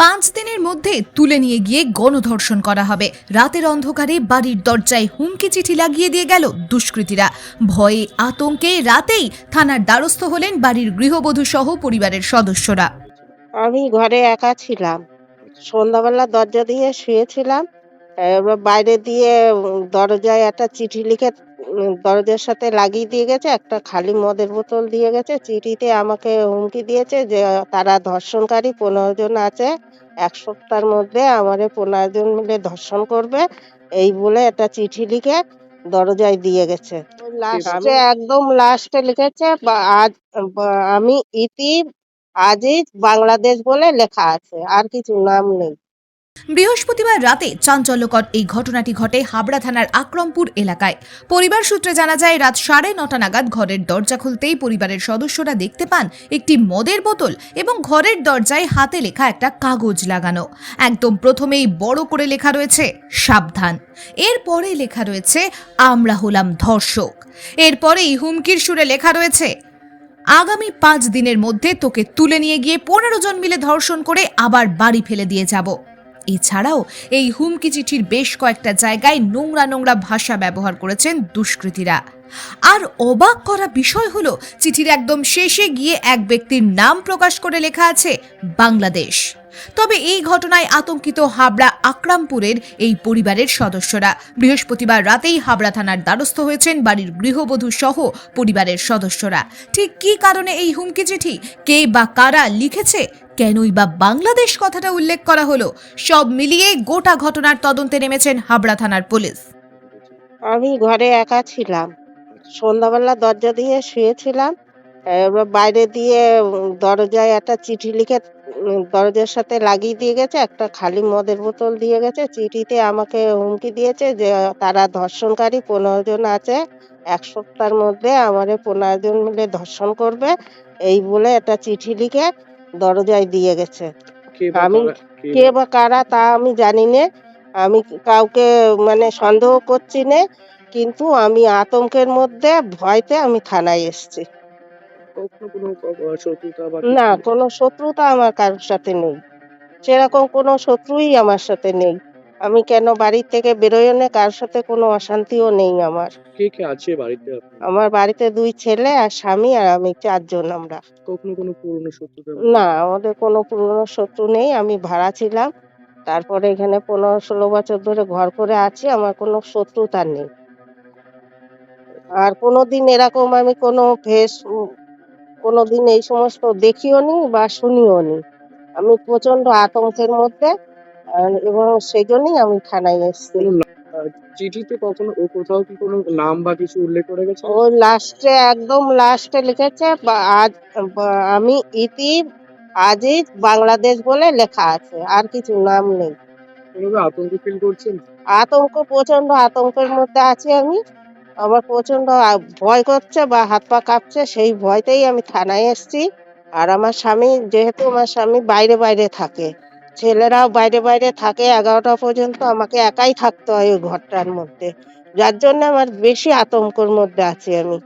পাঁচ দিনের মধ্যে তুলে নিয়ে গিয়ে গণধর্ষণ করা হবে। রাতের অন্ধকারে বাড়ির দরজায় হুমকি চিঠি লাগিয়ে দিয়ে গেল দুষ্কৃতীরা। ভয়ে, আতঙ্কে রাতেই থানার দ্বারস্থ হলেন বাড়ির গৃহবধূ সহ পরিবারের সদস্যরা। আমি ঘরে একা ছিলাম। সন্ধ্যাবেলা দরজা দিয়ে শুয়েছিলাম। এবার বাইরে দিয়ে দরজায় একটা চিঠি লিখে দরজার সাথে লাগিয়ে দিয়ে গেছে একটা খালি মদের বোতল দিয়ে গেছে চিঠিতে আমাকে হুমকি দিয়েছে যে তারা ধর্ষণকারী পনেরো জন আছে এক সপ্তাহের মধ্যে আমারে পনেরো জন মিলে ধর্ষণ করবে এই বলে একটা চিঠি লিখে দরজায় দিয়ে গেছে। লাস্টে একদম লাস্টে লিখেছে বা- আজ আমি ইতি আজিজ বাংলাদেশ বলে লেখা আছে আর কিছু নাম নেই। বৃহস্পতিবার রাতে চাঞ্চল্যকর এই ঘটনাটি ঘটে হাবড়া থানার আক্রমপুর এলাকায়। পরিবার সূত্রে জানা যায়, রাত সাড়ে নটা নাগাদ ঘরের দরজা খুলতেই পরিবারের সদস্যরা দেখতে পান একটি মদের বোতল এবং ঘরের দরজায় হাতে লেখা একটা কাগজ লাগানো। একদম প্রথমেই বড় করে লেখা রয়েছে, সাবধান। এরপরে লেখা রয়েছে, আমরা হলাম ধর্ষক। এরপরেই হুমকির সুরে লেখা রয়েছে, আগামী পাঁচ দিনের মধ্যে তোকে তুলে নিয়ে গিয়ে পনেরো জন মিলে ধর্ষণ করে আবার বাড়ি ফেলে দিয়ে যাব। এছাড়াও এই হুমকি চিঠির বেশ কয়েকটা জায়গায় নোংরা নোংরা ভাষা ব্যবহার করেছেন দুষ্কৃতীরা। আর অবাক করা বিষয় হলো, চিঠির একদম শেষে গিয়ে এক ব্যক্তির নাম প্রকাশ করে লেখা আছে, বাংলাদেশ। তবে এই ঘটনায় আতঙ্কিত হাবড়া আকরামপুরের এই পরিবারের সদস্যরা। বৃহস্পতিবার রাতেই হাবড়া থানার দ্বারস্থ হয়েছেন বাড়ির গৃহবধূ সহ পরিবারের সদস্যরা। ঠিক কি কারণে এই হুমকি চিঠি? কে বা কারা লিখেছে? কেনই বা বাংলাদেশ কথাটা উল্লেখ করা হলো? সব মিলিয়ে গোটা ঘটনার তদন্তে নেমেছেন হাবড়া থানার পুলিশ। আমি ঘরে একা ছিলাম। সন্ধ্যাবেলা দরজা দিয়ে শুয়েছিলাম। এবার বাইরে দিয়ে দরজায় একটা চিঠি লিখে দরজার সাথে লাগিয়ে দিয়ে গেছে একটা খালি মদের বোতল দিয়ে গেছে। চিঠিতে আমাকে হুমকি দিয়েছে যে তারা ধর্ষণকারী পনেরো জন আছে এক সপ্তাহের মধ্যে আমারে পনেরো জন মিলে ধর্ষণ করবে এই বলে একটা চিঠি লিখে দরজায় দিয়ে গেছে। আমি কে- কে বা কারা তা আমি জানি না আমি কাউকে মানে সন্দেহ করছি না কিন্তু আমি আতঙ্কের মধ্যে ভয়তে আমি থানায় এসেছি। কখনো কোনো ক- শত্রুতা বা না কোনো শত্রুতা আমার কারোর সাথে নেই। সেরকম কোনো শত্রুই আমার সাথে নেই। আমি কেন বাড়ির থেকে বেরোয় না? কারোর সাথে কোনো অশান্তিও নেই আমার। কে কে আছে বাড়িতে আপনার? আমার বাড়িতে দুই ছেলে আর স্বামী আর আমি চারজন আমরা। কখনো কোনো পুরনো শত্রুতা? বা- না আমাদের কোনো পুরনো শত্রু নেই। আমি ভাড়া ছিলাম। তারপরে এখানে পনেরো ষোলো বছর ধরে ঘর করে আছি। আমার কোনো শত্রুতা নেই। আর কোনোদিন এরকম আমি কোনো ফেস কোনোদিন এই সমস্ত দেখিও নি বা শুনিও নি। আমি প্রচণ্ড আতঙ্কের মধ্যে এবং সেই জন্যই আমি থানায় এসেছি। চিঠিতে কখনো ও কোথাও কি কোনো নাম বা কিছু উল্লেখ করে গেছে? ও লাস্টে একদম লাস্টে লিখেছে বা আজ আমি ইতি আজিজ বাংলাদেশ বলে লেখা আছে আর কিছু নাম নেই। আতঙ্ক ফিল করছেন? আতঙ্ক প্রচণ্ড আতঙ্কের মধ্যে আছি আমি। আমার প্রচণ্ড ভয় করছে বা হাত পা কাঁপছে, সেই ভয়তেই আমি থানায় এসেছি। আর আমার স্বামী, যেহেতু আমার স্বামী বাইরে বাইরে থাকে, ছেলেরাও বাইরে বাইরে থাকে, এগারোটা পর্যন্ত আমাকে একাই থাকতে হয় ওই ঘরটার মধ্যে। যার জন্য আমার বেশি আতঙ্কর মধ্যে আছি আমি।